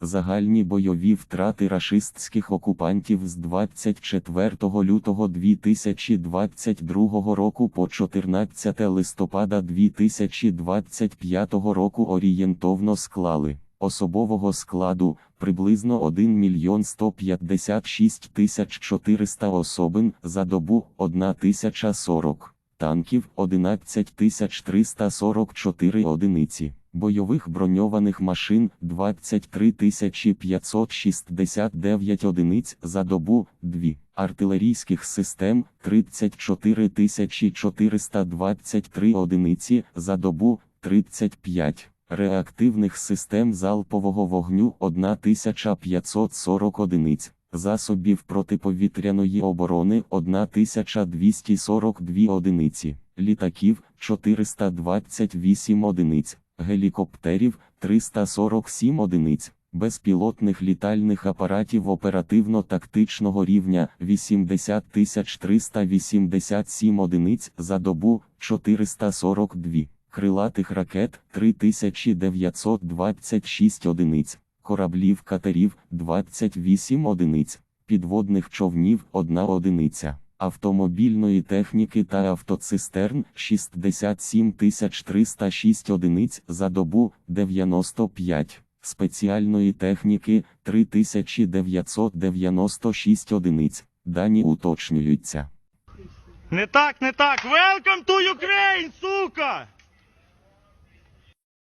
Загальні бойові втрати рашистських окупантів з 24 лютого 2022 року по 14 листопада 2025 року орієнтовно склали особового складу приблизно 1 мільйон 156 тисяч 400 особин за добу 1040 танків 11 344 одиниці, бойових броньованих машин 23 569 одиниць за добу 2, артилерійських систем 34 423 одиниці за добу 35. Реактивних систем залпового вогню 1540 одиниць, засобів протиповітряної оборони 1242 одиниці, літаків 428 одиниць, гелікоптерів 347 одиниць, безпілотних літальних апаратів оперативно-тактичного рівня 80 387 одиниць за добу 442 крилатих ракет 3926 одиниць, кораблів катерів 28 одиниць, підводних човнів 1 одиниця, автомобільної техніки та автоцистерн 67 306 одиниць за добу 95, спеціальної техніки 3996 одиниць, дані уточнюються. Не так, не так. Welcome to Ukraine, сука!